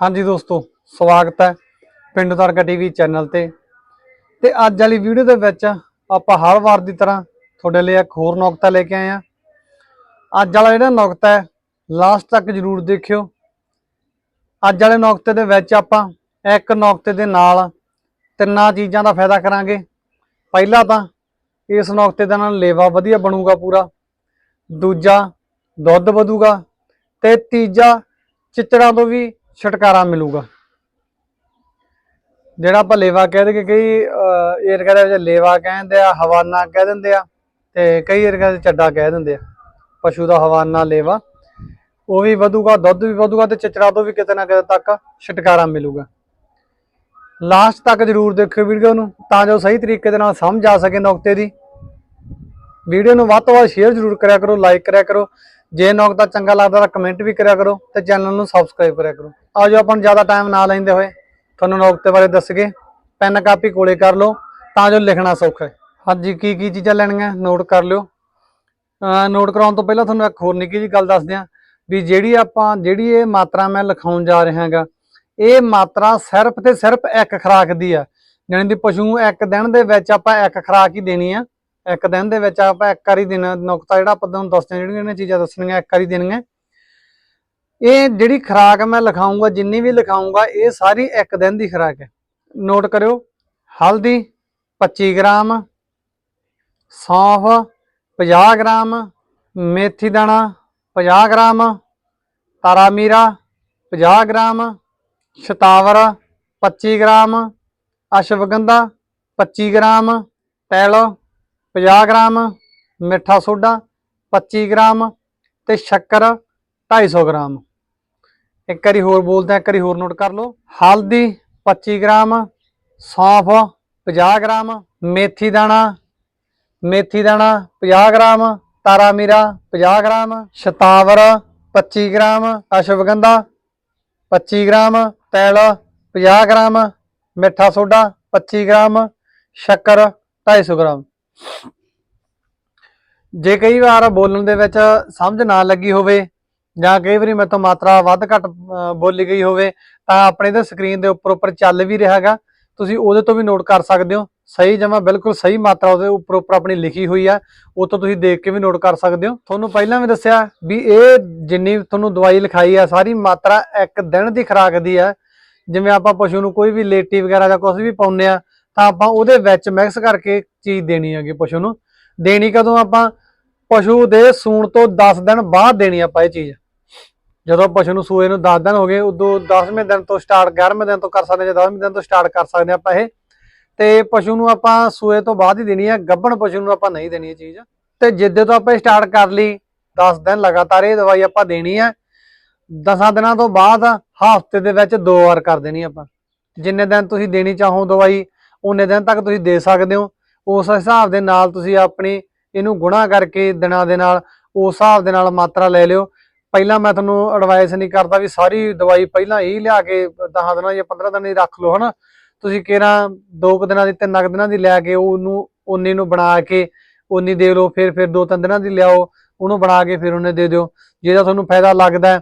ਹਾਂਜੀ ਦੋਸਤੋ, ਸਵਾਗਤ ਹੈ ਪਿੰਡ ਤਰਕਾ ਟੀਵੀ ਚੈਨਲ ਤੇ। ਤੇ ਅੱਜ ਵਾਲੀ ਵੀਡੀਓ ਦੇ ਵਿੱਚ ਆਪਾਂ ਹਰ ਵਾਰ ਦੀ ਤਰ੍ਹਾਂ ਤੁਹਾਡੇ ਲਈ ਇੱਕ ਹੋਰ ਨੁਕਤਾ ਲੈ ਕੇ ਆਏ ਆ ਅੱਜ ਵਾਲਾ ਜਿਹੜਾ ਨੁਕਤਾ ਹੈ ਲਾਸਟ ਤੱਕ ਜਰੂਰ ਦੇਖਿਓ। ਅੱਜ ਵਾਲੇ ਨੁਕਤੇ ਦੇ ਵਿੱਚ ਆਪਾਂ ਇੱਕ ਨੁਕਤੇ ਦੇ ਨਾਲ ਤਿੰਨਾਂ ਚੀਜ਼ਾਂ ਦਾ ਫਾਇਦਾ ਕਰਾਂਗੇ। ਪਹਿਲਾ ਤਾਂ ਇਸ ਨੁਕਤੇ ਦਾ ਨਾਲ ਲੇਵਾ ਵਧੀਆ ਬਣੂਗਾ ਪੂਰਾ। ਦੂਜਾ ਦੁੱਧ ਵਧੂਗਾ ਤੇ ਤੀਜਾ ਚਿੱਚੜਾਂ ਤੋਂ ਵੀ ਛੁਟਕਾਰਾ ਮਿਲੂਗਾ। ਜਿਹੜਾ ਆਪਾਂ ਲੇਵਾ ਕਹਿ ਦੇ ਕਈ ਏਰੀਆ ਦੇ ਵਿੱਚ ਲੇਵਾ ਕਹਿੰਦੇ ਆ, ਹਵਾਨਾ ਕਹਿ ਦਿੰਦੇ ਆ ਤੇ ਕਈ ਏਰੀਆ ਦੇ ਚੱਡਾ ਕਹਿ ਦਿੰਦੇ ਆ, ਪਸ਼ੂ ਦਾ ਹਵਾਨਾ, ਲੇਵਾ। ਉਹ ਵੀ ਵਧੂਗਾ, ਦੁੱਧ ਵੀ ਵਧੂਗਾ ਤੇ ਚਚਰਾ ਤੋਂ ਵੀ ਕਿਤੇ ਨਾ ਕਿਤੇ ਤੱਕ ਛੁਟਕਾਰਾ ਮਿਲੂਗਾ। ਲਾਸਟ ਤੱਕ ਜਰੂਰ ਦੇਖਿਓ ਵੀਡੀਓ ਨੂੰ, ਤਾਂ ਜੋ ਸਹੀ ਤਰੀਕੇ ਦੇ ਨਾਲ ਸਮਝ ਆ ਸਕੇ ਨੁਕਤੇ ਦੀ। ਵੀਡੀਓ ਨੂੰ ਵੱਧ ਤੋਂ ਵੱਧ ਸ਼ੇਅਰ ਜਰੂਰ ਕਰਿਆ ਕਰੋ ਲਾਈਕ ਕਰਿਆ ਕਰੋ। ਜੇ ਨੁਕਤਾ ਚੰਗਾ ਲੱਗਦਾ ਤਾਂ ਕਮੈਂਟ ਵੀ ਕਰਿਆ ਕਰੋ ਤੇ ਚੈਨਲ ਨੂੰ ਸਬਸਕ੍ਰਾਈਬ ਕਰਿਆ ਕਰੋ। ਆਜੋ ਆਪਾਂ ਨੂੰ ਜ਼ਿਆਦਾ ਟਾਈਮ ਨਾ ਲੈਂਦੇ ਹੋਏ ਤੁਹਾਨੂੰ ਨੁਕਤੇ ਬਾਰੇ ਦੱਸਗੇ ਪੈਨ ਕਾਪੀ ਕੋਲੇ ਕਰ ਲਓ, ਤਾਂ ਜੋ ਲਿਖਣਾ ਸੌਖਾ ਹੈ। ਹਾਂਜੀ, ਕੀ ਕੀ ਚੀਜ਼ਾਂ ਲੈਣੀਆਂ ਨੋਟ ਕਰ ਲਿਓ। ਨੋਟ ਕਰਾਉਣ ਤੋਂ ਪਹਿਲਾਂ ਤੁਹਾਨੂੰ ਇੱਕ ਹੋਰ ਨਿੱਕੀ ਜਿਹੀ ਗੱਲ ਦੱਸ ਦਿਆਂ ਵੀ ਜਿਹੜੀ ਆਪਾਂ, ਜਿਹੜੀ ਇਹ ਮਾਤਰਾ ਮੈਂ ਲਿਖਾਉਣ ਜਾ ਰਿਹਾ ਹਾਂਗਾ, ਇਹ ਮਾਤਰਾ ਸਿਰਫ ਤੇ ਸਿਰਫ ਇੱਕ ਖੁਰਾਕ ਦੀ ਆ। ਜਾਣੀ ਕਿ ਪਸ਼ੂ ਨੂੰ ਇੱਕ ਦਿਨ ਦੇ ਵਿੱਚ ਆਪਾਂ ਇੱਕ ਖੁਰਾਕ ਹੀ ਦੇਣੀ ਆ। ਇੱਕ ਦਿਨ ਦੇ ਵਿੱਚ ਆਪਾਂ ਇੱਕ ਵਾਰੀ ਦੇਣਾ ਨੁਕਤਾ ਜਿਹੜਾ ਆਪਾਂ ਤੁਹਾਨੂੰ ਦੱਸਦੇ ਹਾਂ, ਜਿਹੜੀਆਂ ਇਹਨਾਂ ਚੀਜ਼ਾਂ ਦੱਸਣੀਆਂ ਇੱਕ ਵਾਰੀ ਦੇਣੀਆਂ ਇਹ ਜਿਹੜੀ ਖੁਰਾਕ ਮੈਂ ਲਿਖਾਉਂਗਾ ਜਿੰਨੀ ਵੀ ਲਿਖਾਉਂਗਾ ਇਹ ਸਾਰੀ ਇੱਕ ਦਿਨ ਦੀ ਖੁਰਾਕ ਹੈ। ਨੋਟ ਕਰਿਓ ਹਲਦੀ 25 ਗ੍ਰਾਮ ਸੌਂਫ 50 ਗ੍ਰਾਮ ਮੇਥੀ ਦਾਣਾ 50 ਗ੍ਰਾਮ ਤਾਰਾ ਮੀਰਾ 50 ਗ੍ਰਾਮ ਸ਼ਤਾਵਰ 25 ਗ੍ਰਾਮ ਅਸ਼ਵਗੰਧਾ 25 ਗ੍ਰਾਮ ਤੈਲ 50 ਗ੍ਰਾਮ, ਮਿੱਠਾ ਸੋਡਾ 25 ਗ੍ਰਾਮ ਤੇ ਸ਼ੱਕਰ 250 ਗ੍ਰਾਮ। ਇੱਕ ਵਾਰੀ ਹੋਰ ਬੋਲਦਾ ਇੱਕ ਵਾਰੀ ਹੋਰ ਨੋਟ ਕਰ ਲਓ। ਹਲਦੀ 25 ਗ੍ਰਾਮ, ਸੌਂਫ 50 ਗ੍ਰਾਮ, ਮੇਥੀ ਦਾਣਾ ਮੇਥੀ ਦਾਣਾ 50 ਗ੍ਰਾਮ, ਤਾਰਾ ਮੀਰਾ 50 ਗ੍ਰਾਮ, ਸ਼ਤਾਵਰ 25 ਗ੍ਰਾਮ, ਅਸ਼ਵਗੰਧਾ 25 ਗ੍ਰਾਮ, ਤੈਲ 50 ਗ੍ਰਾਮ, ਮਿੱਠਾ ਸੋਡਾ 25 ਗ੍ਰਾਮ, ਸ਼ੱਕਰ 250 ਗ੍ਰਾਮ। ਜੇ ਕਈ ਵਾਰ ਬੋਲਣ ਦੇ ਵਿੱਚ ਸਮਝ ਨਾ ਲੱਗੀ ਹੋਵੇ ਜਾਂ ਕਈ ਵਾਰੀ ਮੇਰੇ ਤੋਂ ਮਾਤਰਾ ਵੱਧ ਘੱਟ ਬੋਲੀ ਗਈ ਹੋਵੇ, ਤਾਂ ਆਪਣੇ ਤੇ ਸਕਰੀਨ ਦੇ ਉੱਪਰ ਉੱਪਰ ਚੱਲ ਵੀ ਰਿਹਾ ਤੁਸੀਂ ਉਹਦੇ ਤੋਂ ਵੀ ਨੋਟ ਕਰ ਸਕਦੇ ਹੋ। ਸਹੀ ਜਮਾ, ਬਿਲਕੁਲ ਸਹੀ ਮਾਤਰਾ ਉਹਦੇ ਉੱਪਰ ਉੱਪਰ ਆਪਣੀ ਲਿਖੀ ਹੋਈ ਆ। ਉਹ ਤੋਂ ਤੁਸੀਂ ਦੇਖ ਕੇ ਵੀ ਨੋਟ ਕਰ ਸਕਦੇ ਹੋ। ਤੁਹਾਨੂੰ ਪਹਿਲਾਂ ਵੀ ਦੱਸਿਆ ਵੀ ਇਹ ਜਿੰਨੀ ਤੁਹਾਨੂੰ ਦਵਾਈ ਲਿਖਾਈ ਆ, ਸਾਰੀ ਮਾਤਰਾ ਇੱਕ ਦਿਨ ਦੀ ਖੁਰਾਕ ਦੀ ਆ। ਜਿਵੇਂ ਆਪਾਂ ਪਸ਼ੂ ਨੂੰ ਕੋਈ ਵੀ ਲੇਟੀ ਵਗੈਰਾ ਜਾਂ ਕੁਝ ਵੀ ਪਾਉਂਦੇ ਆ ਤਾਂ ਆਪਾਂ ਉਹਦੇ ਵਿੱਚ ਮਿਕਸ ਕਰਕੇ ਚੀਜ਼ ਦੇਣੀ ਹੈਗੀ ਪਸ਼ੂ ਨੂੰ। ਦੇਣੀ ਕਦੋਂ ਆਪਾਂ? ਪਸ਼ੂ ਦੇ ਸੂਣ ਤੋਂ 10 ਦਿਨ ਬਾਅਦ ਦੇਣੀ ਆਪਾਂ ਇਹ ਚੀਜ਼। ਜਦੋਂ ਪਸ਼ੂ ਨੂੰ ਸੂਏ ਨੂੰ 10 ਦਿਨ ਹੋ ਗਏ, ਉਦੋਂ 10ਵੇਂ ਦਿਨ ਤੋਂ ਸਟਾਰਟ 11ਵੇਂ ਦਿਨ ਤੋਂ ਕਰ ਸਕਦੇ ਜਾਂ 10ਵੇਂ ਦਿਨ ਤੋਂ ਸਟਾਰਟ ਕਰ ਸਕਦੇ ਆਪਾਂ ਇਹ। ਤੇ ਪਸ਼ੂ ਨੂੰ ਆਪਾਂ ਸੂਏ ਤੋਂ ਬਾਅਦ ਹੀ ਦੇਣੀ ਹੈ, ਗੱਭਣ ਪਸ਼ੂ ਨੂੰ ਆਪਾਂ ਨਹੀਂ ਦੇਣੀ ਇਹ ਚੀਜ਼। ਤੇ ਜਿੱਦੇ ਤੋਂ ਆਪਾਂ ਸਟਾਰਟ ਕਰ ਲਈ 10 ਦਿਨ ਲਗਾਤਾਰ ਇਹ ਦਵਾਈ ਆਪਾਂ ਦੇਣੀ ਹੈ। 10 ਦਿਨਾਂ ਤੋਂ ਬਾਅਦ ਹਫ਼ਤੇ ਦੇ ਵਿੱਚ ਦੋ ਵਾਰ ਕਰ ਦੇਣੀ ਆਪਾਂ। ਜਿੰਨੇ ਦਿਨ ਤੁਸੀਂ ਦੇਣੀ ਚਾਹੋ ਦਵਾਈ ਉਨੇ ਦਿਨ ਤੱਕ ਤੁਸੀਂ ਦੇ ਸਕਦੇ ਹੋ। ਉਸ ਹਿਸਾਬ ਦੇ ਨਾਲ ਤੁਸੀਂ ਆਪਣੀ ਇਹਨੂੰ ਗੁਣਾ ਕਰਕੇ ਦਿਨਾਂ ਦੇ ਨਾਲ ਉਸ ਹਿਸਾਬ ਦੇ ਨਾਲ ਮਾਤਰਾ ਲੈ ਲਿਓ। ਪਹਿਲਾਂ ਮੈਂ ਤੁਹਾਨੂੰ ਐਡਵਾਈਸ ਨਹੀਂ ਕਰਦਾ ਵੀ ਸਾਰੀ ਦਵਾਈ ਪਹਿਲਾਂ ਹੀ ਲਿਆ ਕੇ 10 ਦਿਨਾਂ ਜਾਂ 15 ਦਿਨਾਂ ਦੀ ਰੱਖ ਲਓ ਹਨਾ। ਤੁਸੀਂ ਕਿਹੜਾ ਦੋ ਕੁ ਦਿਨਾਂ ਦੀ ਤਿੰਨ ਕੁ ਦਿਨਾਂ ਦੀ ਲੈ ਕੇ ਉਹਨੂੰ ਉਨੀ ਨੂੰ ਬਣਾ ਕੇ ਉਨੀ ਦੇ ਲਓ ਫਿਰ ਫਿਰ ਦੋ ਤਿੰਨ ਦਿਨਾਂ ਦੀ ਲਿਆਓ ਉਹਨੂੰ ਬਣਾ ਕੇ ਫਿਰ ਉਹਨੇ ਦੇ ਦਿਓ। ਜਿਹਦਾ ਤੁਹਾਨੂੰ ਫਾਇਦਾ ਲੱਗਦਾ ਹੈ,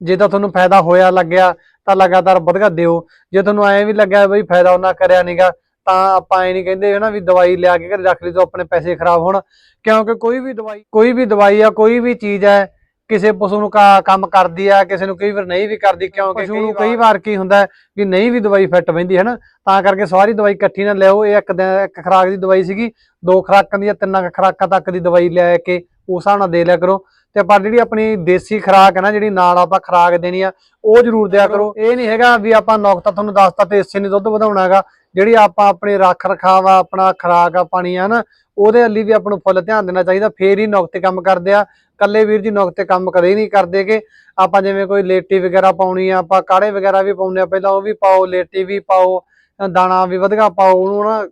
ਜੇ ਤਾਂ ਤੁਹਾਨੂੰ ਫਾਇਦਾ ਹੋਇਆ ਲੱਗਿਆ ਤਾਂ ਲਗਾਤਾਰ ਵਧਗਾ ਦਿਓ। ਜੇ ਤੁਹਾਨੂੰ ਐਂ ਵੀ ਲੱਗਿਆ ਬਈ ਫਾਇਦਾ ਉਹਨਾਂ ਕਰਿਆ ਨਹੀਂਗਾ ਤਾਂ ਆਪਾਂ ਐ ਨਹੀਂ ਕਹਿੰਦੇ ਹਨਾ ਵੀ ਦਵਾਈ ਲਿਆ ਕੇ ਘਰੇ ਰੱਖ ਲਈ ਤਾਂ ਆਪਣੇ ਪੈਸੇ ਖਰਾਬ ਹੋਣ। ਕਿਉਂਕਿ ਕੋਈ ਵੀ ਦਵਾਈ ਕੋਈ ਵੀ ਦਵਾਈ ਆ ਕੋਈ ਵੀ ਚੀਜ਼ ਹੈ ਕਿਸੇ ਪਸ਼ੂ ਨੂੰ ਕਾ- ਕੰਮ ਕਰਦੀ ਆ ਕਿਸੇ ਨੂੰ ਕਈ ਵਾਰ ਨਹੀਂ ਵੀ ਕਰਦੀ ਕਿਉਂਕਿ ਪਸ਼ੂ ਨੂੰ ਕਈ ਵਾਰ ਕੀ ਹੁੰਦਾ ਵੀ ਨਹੀਂ ਵੀ ਦਵਾਈ ਫਿੱਟ ਬੈਂਦੀ ਹੈ ਨਾ ਤਾਂ ਕਰਕੇ ਸਾਰੀ ਦਵਾਈ ਇਕੱਠੀ ਨਾ ਲਿਆਓ। ਇਹ ਇੱਕ ਦਿਨ ਇੱਕ ਖਰਾਕ ਦੀ ਦਵਾਈ ਸੀਗੀ ਦੋ ਖਰਾਕਾਂ ਦੀਆਂ ਤਿੰਨਾਂ ਕੁ ਖੁਰਾਕਾਂ ਤੱਕ ਦੀ ਦਵਾਈ ਲੈ ਕੇ ਉਸ ਹਿਸਾਬ ਨਾਲ ਦੇ ਲਿਆ ਕਰੋ। ਤੇ ਪਰ ਜਿਹੜੀ ਆਪਣੀ ਦੇਸੀ ਖੁਰਾਕ ਹੈ ਨਾ, ਜਿਹੜੀ ਨਾਲ ਆਪਾਂ ਖੁਰਾਕ ਦੇਣੀ ਆ, ਉਹ ਜ਼ਰੂਰ ਦਿਆ ਕਰੋ। ਇਹ ਨਹੀਂ ਹੈਗਾ ਵੀ ਆਪਾਂ ਨੁਕਤਾ ਤੁਹਾਨੂੰ ਦੱਸਤਾ ਤੇ ਇਸੇ ਨੇ ਦੁੱਧ ਵਧਾਉਣਾ ਹੈਗਾ ਜਿਹੜੀ ਆਪਾਂ ਆਪਣੇ ਰੱਖ ਰਖਾਵਾ ਆਪਣਾ ਖੁਰਾਕ ਆ, ਪਾਣੀ ਆ ਨਾ, ਉਹਦੇ ਲਈ ਵੀ ਆਪਾਂ ਨੂੰ ਫੁੱਲ ਧਿਆਨ ਦੇਣਾ ਚਾਹੀਦਾ। ਫੇਰ ਹੀ ਨੁਕਤੇ ਕੰਮ ਕਰਦੇ ਆ। ਕੱਲੇ ਵੀਰ ਜੀ ਨੁਕਤੇ ਕੰਮ ਕਦੇ ਨਹੀਂ ਕਰਦੇਗੇ ਆਪਾਂ ਜਿਵੇਂ ਕੋਈ ਲੇਟੀ ਵਗੈਰਾ ਪਾਉਣੀ ਆ, ਆਪਾਂ ਕਾੜੇ ਵਗੈਰਾ ਵੀ ਪਾਉਂਦੇ ਆ, ਪਹਿਲਾਂ ਉਹ ਵੀ ਪਾਓ, ਲੇਟੀ ਵੀ ਪਾਓ, ਦਾਣਾ ਵੀ ਵਧਗਾ ਪਾਓ, ਉਹਨੂੰ ਨਾ,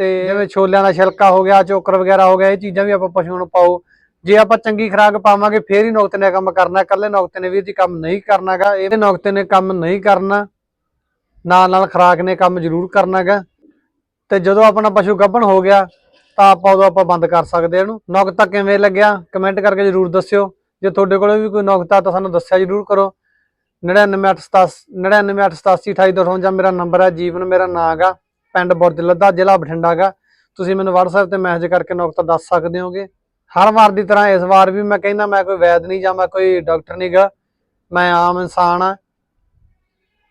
ਤੇ ਜਿਵੇਂ ਛੋਲਿਆਂ ਦਾ ਛਿਲਕਾ ਹੋ ਗਿਆ, ਚੋਕਰ ਵਗੈਰਾ ਹੋ ਗਿਆ, ਇਹ ਚੀਜ਼ਾਂ ਵੀ ਆਪਾਂ ਪਸ਼ੂਆਂ ਨੂੰ ਪਾਓ। ਜੇ ਆਪਾਂ ਚੰਗੀ ਖੁਰਾਕ ਪਾਵਾਂਗੇ, ਫੇਰ ਹੀ ਨੁਕਤੇ ਨੇ ਕੰਮ ਕਰਨਾ, ਇਕੱਲੇ ਨੁਕਤੇ ਨੇ ਵੀਰ ਜੀ ਕੰਮ ਨਹੀਂ ਕਰਨਾਗਾ, ਇਹ ਨੁਕਤੇ ਨੇ ਕੰਮ ਨਹੀਂ ਕਰਨਾ, ਨਾਲ ਨਾਲ ਖੁਰਾਕ ਨੇ ਕੰਮ ਜ਼ਰੂਰ ਕਰਨਾਗਾ, ਤੇ ਜਦੋਂ ਆਪਣਾ ਪਸ਼ੂ ਗੱਭਣ ਹੋ ਗਿਆ, ਤਾਂ ਆਪਾਂ ਉਦੋਂ ਆਪਾਂ ਬੰਦ ਕਰ ਸਕਦੇ ਹਾਂ ਇਹਨੂੰ। ਨੁਕਤਾ ਕਿਵੇਂ ਲੱਗਿਆ ਕਮੈਂਟ ਕਰਕੇ ਜਰੂਰ ਦੱਸਿਓ। ਜੇ ਤੁਹਾਡੇ ਕੋਲ ਵੀ ਕੋਈ ਨੁਕਤਾ ਤਾਂ ਸਾਨੂੰ ਦੱਸਿਆ ਜਰੂਰ ਕਰੋ। 99887 ਜਾਂ ਮੇਰਾ ਨੰਬਰ ਹੈ ਜੀਵਨ ਮੇਰਾ ਨਾਂ ਹੈਗਾ, ਪਿੰਡ ਬੁਰਜ ਲੱਦਾ, ਜ਼ਿਲ੍ਹਾ ਬਠਿੰਡਾ ਹੈਗਾ। ਤੁਸੀਂ ਮੈਨੂੰ WhatsApp ਤੇ ਮੈਸੇਜ ਕਰਕੇ ਨੁਕਤਾ ਦੱਸ ਸਕਦੇ ਹੋਗੇ। ਹਰ ਵਾਰ ਦੀ ਤਰ੍ਹਾਂ ਇਸ ਵਾਰ ਵੀ ਮੈਂ ਕਹਿੰਦਾ ਮੈਂ ਕੋਈ ਵੈਦ ਨਹੀਂ ਜਾਂ ਮੈਂ ਕੋਈ ਡਾਕਟਰ ਨਹੀਂ ਗਾ। ਮੈਂ ਆਮ ਇਨਸਾਨ ਆ।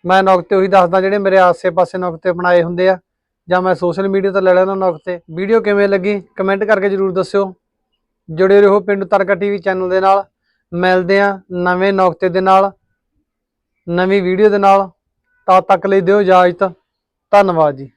ਮੈਂ ਨੁਕਤੇ ਉਹੀ ਦੱਸਦਾ ਜਿਹੜੇ ਮੇਰੇ ਆਸੇ-ਪਾਸੇ ਨੁਕਤੇ ਬਣਾਏ ਹੁੰਦੇ ਆ। ਜਾਂ ਮੈਂ ਸੋਸ਼ਲ ਮੀਡੀਆ ਤੋਂ ਲੈ ਲੈਣਾ ਨੁਕਤੇ। ਵੀਡੀਓ ਕਿਵੇਂ ਲੱਗੀ ਕਮੈਂਟ ਕਰਕੇ ਜਰੂਰ ਦੱਸਿਓ। ਜੁੜੇ ਰਹੋ ਪਿੰਡ ਤਰਕਾ ਟੀਵੀ ਚੈਨਲ ਦੇ ਨਾਲ। ਮਿਲਦੇ ਆ ਨਵੇਂ ਨੁਕਤੇ ਦੇ ਨਾਲ, ਨਵੀਂ ਵੀਡੀਓ ਦੇ ਨਾਲ। ਤਦ ਤੱਕ ਲਈ ਦਿਓ ਇਜਾਜ਼ਤ। ਧੰਨਵਾਦ ਜੀ।